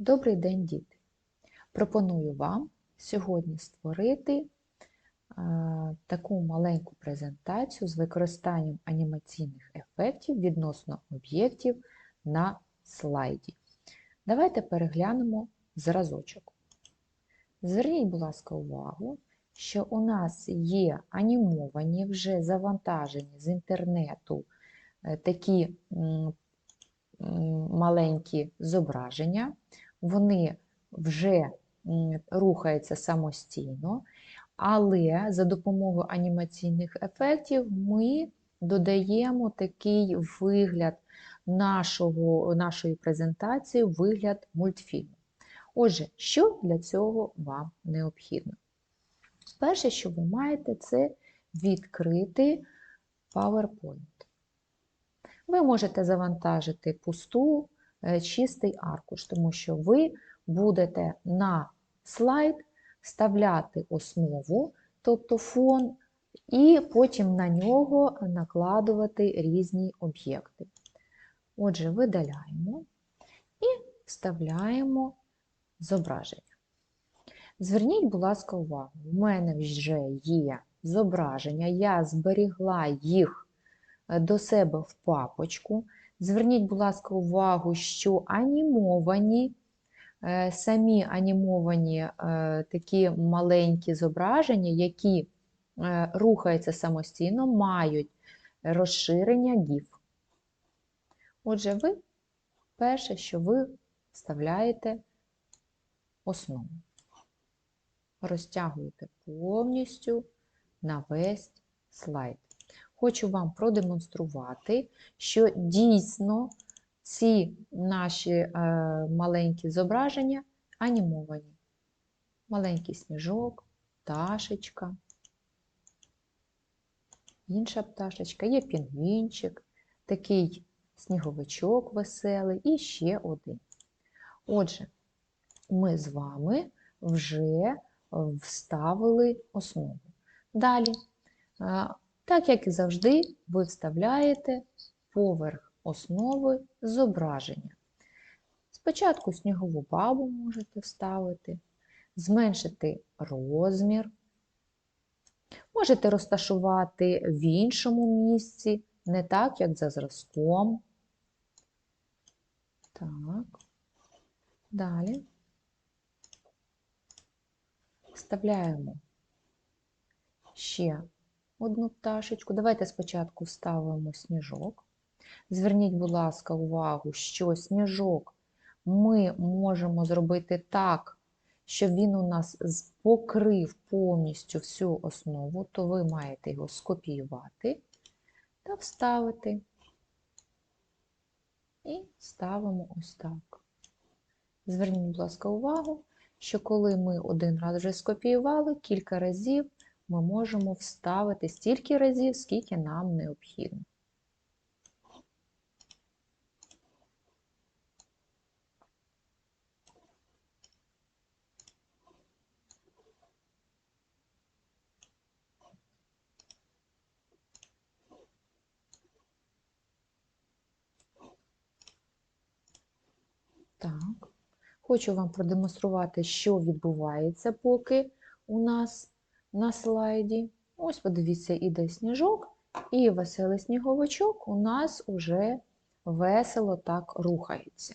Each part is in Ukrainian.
Добрий день, діти! Пропоную вам сьогодні створити е, таку маленьку презентацію з використанням анімаційних ефектів відносно об'єктів на слайді. Давайте переглянемо зразочок. Зверніть, будь ласка, увагу, що у нас є анімовані, вже завантажені з інтернету е, такі маленькі зображення, вони вже рухаються самостійно, але за допомогою анімаційних ефектів ми додаємо такий вигляд нашого, нашої презентації, вигляд мультфільму. Отже, що для цього вам необхідно? Перше, що ви маєте, це відкрити PowerPoint. Ви можете завантажити пусту, чистий аркуш, тому що ви будете на слайд вставляти основу, тобто фон, і потім на нього накладувати різні об'єкти. Отже, видаляємо і вставляємо зображення. Зверніть, будь ласка, увагу, в мене вже є зображення, я зберігла їх до себе в папочку. Зверніть, будь ласка, увагу, що анімовані, е, самі анімовані е, такі маленькі зображення, які е, рухаються самостійно, мають розширення GIF. Отже, ви перше, що ви вставляєте основу. Розтягуєте повністю на весь слайд. Хочу вам продемонструвати, що дійсно ці наші е, маленькі зображення анімовані. Маленький сніжок, пташечка, інша пташечка, є пінгвінчик, такий сніговичок веселий і ще один. Отже, ми з вами вже вставили основу. Далі, так як і завжди, ви вставляєте поверх основи зображення. Спочатку снігову бабу можете вставити, зменшити розмір. Можете розташувати в іншому місці, не так, як за зразком. Так, далі. Вставляємо ще одну пташечку. Давайте спочатку вставимо сніжок. Зверніть, будь ласка, увагу, що сніжок ми можемо зробити так, щоб він у нас покрив повністю всю основу, то ви маєте його скопіювати та вставити. І ставимо ось так. Зверніть, будь ласка, увагу, що коли ми один раз вже скопіювали, кілька разів ми можемо вставити стільки разів, скільки нам необхідно. Так, хочу вам продемонструвати, що відбувається, поки у нас на слайді. Ось, подивіться, іде сніжок, і веселий сніговичок у нас уже весело так рухається.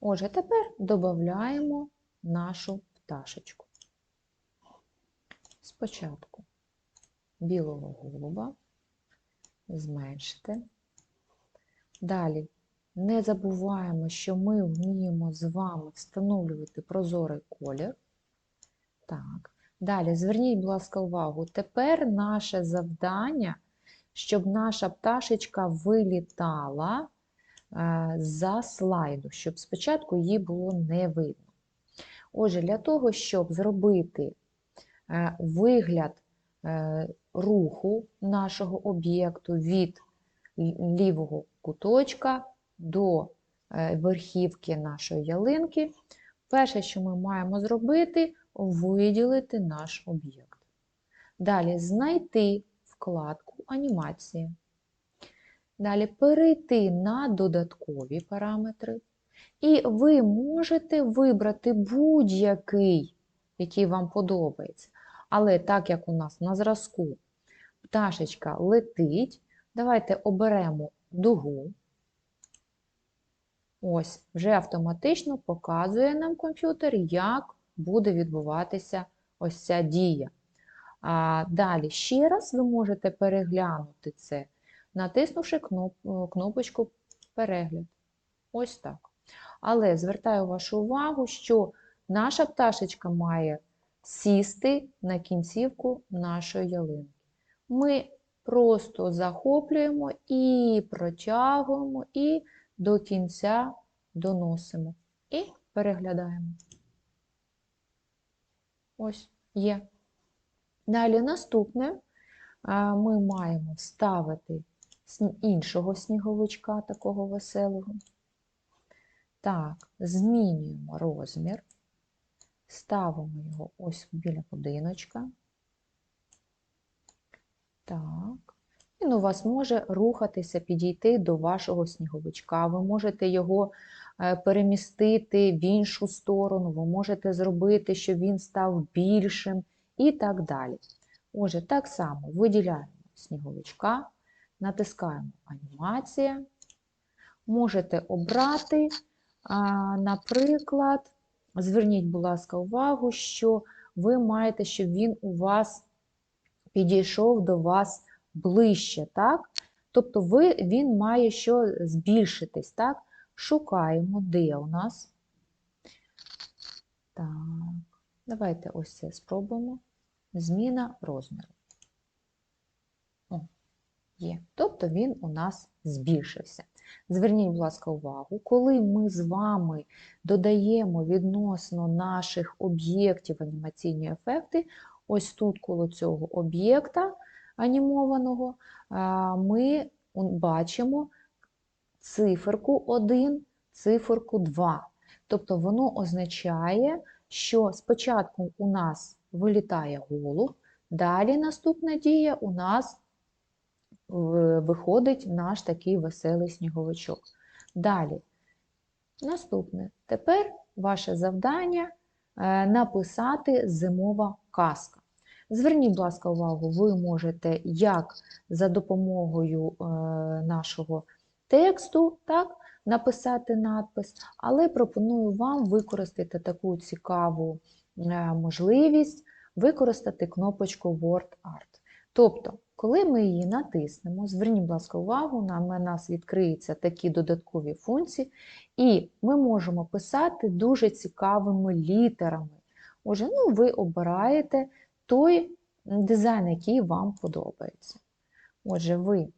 Отже, тепер додаємо нашу пташечку. Спочатку білого голуба, зменшити. Далі не забуваємо, що ми вміємо з вами встановлювати прозорий колір. Так. Далі, зверніть, будь ласка, увагу. Тепер наше завдання, щоб наша пташечка вилітала е, за слайду, щоб спочатку її було не видно. Отже, для того, щоб зробити е, вигляд е, руху нашого об'єкту від лівого куточка до верхівки нашої ялинки, перше, що ми маємо зробити, виділити наш об'єкт. Далі знайти вкладку Анімація. Далі перейти на додаткові параметри І ви можете вибрати будь-який, який вам подобається. Але так як у нас на зразку пташечка летить, давайте оберемо дугу. Ось, вже автоматично показує нам комп'ютер, як буде відбуватися ось ця дія. А Далі ще раз ви можете переглянути це, натиснувши кноп, кнопочку Перегляд. Ось так. Але звертаю вашу увагу, що наша пташечка має сісти на кінцівку нашої ялинки. Ми просто захоплюємо і протягуємо, і до кінця доносимо. І переглядаємо. Ось є. Далі наступне ми маємо вставити іншого сніговичка, такого веселого. Так, змінюємо розмір, ставимо його ось біля будиночка. Так. Він у вас може рухатися, підійти до вашого сніговичка. Ви можете його е, перемістити в іншу сторону, ви можете зробити, щоб він став більшим і так далі. Отже, так само виділяємо сніговичка, натискаємо анімація. Можете обрати, наприклад, зверніть, будь ласка, увагу, що ви маєте, щоб він у вас підійшов до вас ближче, так? Тобто ви, він має що збільшитись, так? Шукаємо, де у нас. Так, давайте ось це спробуємо. Зміна розміру. О, є. Тобто він у нас збільшився. Зверніть, будь ласка, увагу, коли ми з вами додаємо відносно наших об'єктів анімаційні ефекти, ось тут коло цього об'єкта анімованого, ми бачимо циферку 1, циферку 2. Тобто воно означає, що спочатку у нас вилітає голуб, далі наступна дія у нас виходить наш такий веселий сніговичок. Далі, наступне. Тепер ваше завдання е, написати зимова казка. Зверніть, будь ласка, увагу, ви можете як за допомогою е, нашого тексту так, написати надпис, але пропоную вам використати таку цікаву е, можливість використати кнопочку Word Art. Тобто, коли ми її натиснемо, зверніть, будь ласка, увагу, на нас відкриються такі додаткові функції, і ми можемо писати дуже цікавими літерами. Отже, ну, ви обираєте той дизайн, який вам подобається. Отже, ви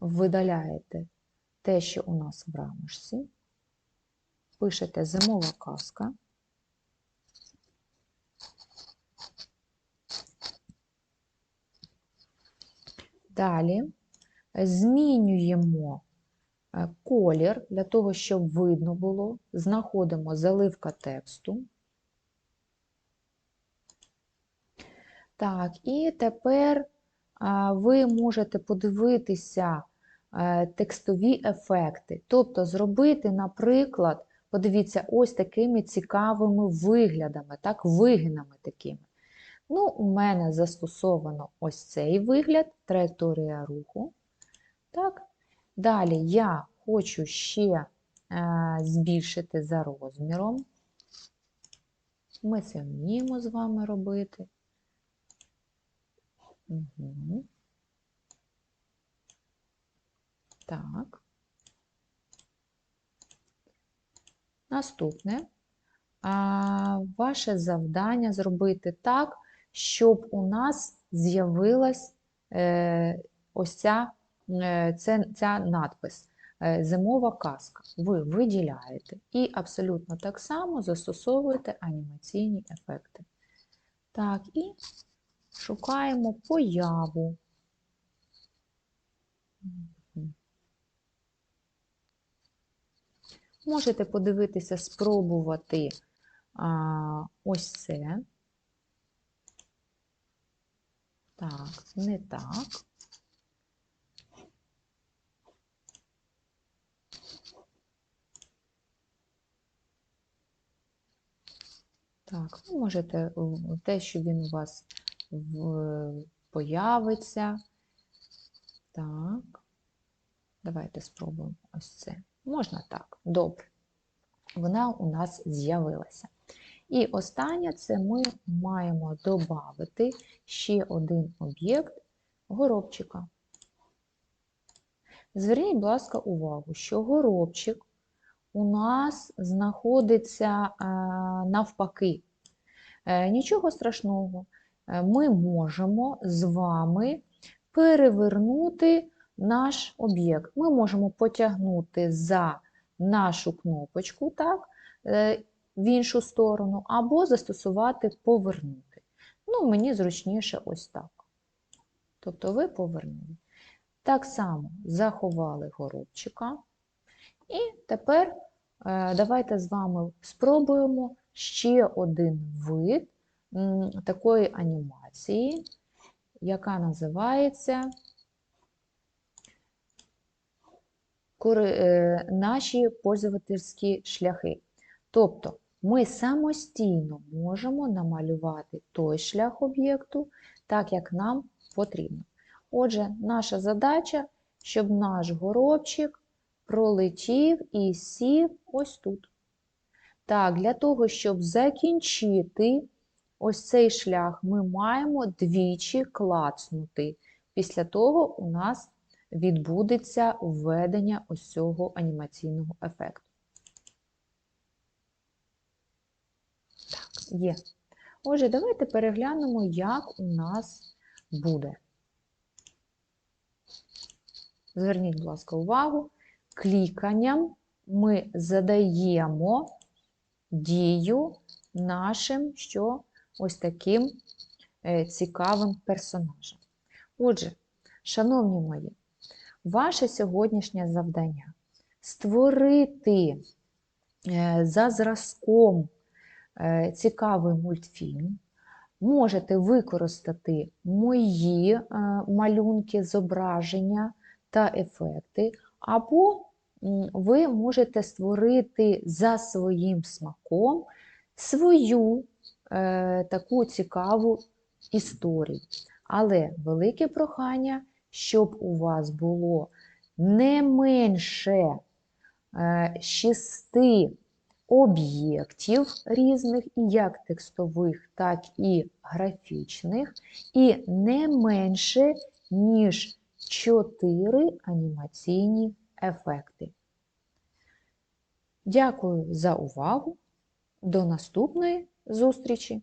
видаляєте те, що у нас в рамочці, пишете зимова казка. Далі змінюємо е, колір для того, щоб видно було, знаходимо заливка тексту. Так, і тепер ви можете подивитися е, текстові ефекти. Тобто зробити, наприклад, подивіться, ось такими цікавими виглядами, так, вигинами такими. Ну, У мене застосовано ось цей вигляд, траєкторія руху. Так. Далі я хочу ще е, збільшити за розміром. Ми це вміємо з вами робити. Угу. Так. Наступне. А, Ваше завдання зробити так, щоб у нас з'явилась е, ось ця, е, ця, ця надпис е, Зимова казка. Ви виділяєте і абсолютно так само застосовуєте анімаційні ефекти. Так, і шукаємо появу. Можете подивитися, спробувати а, ось це. Так, не так. Так, ви можете е, те, що він у вас в, появиться. Так, давайте спробуємо ось це. Можна так. Добре. Вона у нас з'явилася. І останнє це ми маємо додати ще один об'єкт горобчика. Зверніть, будь ласка, увагу, що горобчик у нас знаходиться е, навпаки. Е, Нічого страшного, Е, ми можемо з вами перевернути наш об'єкт. Ми можемо потягнути за нашу кнопочку так, е, в іншу сторону, або застосувати повернути. Ну, мені зручніше ось так. Тобто ви повернули. Так само заховали горобчика. І тепер е, давайте з вами спробуємо ще один вид такої анімації, яка називається кори- е, наші пользовательські шляхи. Тобто ми самостійно можемо намалювати той шлях об'єкту, так як нам потрібно. Отже, наша задача, щоб наш горобчик пролетів і сів ось тут. Так, для того, щоб закінчити ось цей шлях, ми маємо двічі клацнути. Після того у нас відбудеться введення ось цього анімаційного ефекту. Так, є. Отже, давайте переглянемо, як у нас буде. Зверніть, будь ласка, увагу. Кліканням ми задаємо дію нашим що ось таким е, цікавим персонажам. Отже, шановні мої, ваше сьогоднішнє завдання створити е, за зразком е, цікавий мультфільм. Можете використати мої е, малюнки, зображення та ефекти, або ви можете створити за своїм смаком свою таку цікаву історію. Але велике прохання, щоб у вас було не менше е, шести об'єктів різних, як текстових, так і графічних, і не менше, ніж 4 анімаційні ефекти. Дякую за увагу. До наступної зустрічі!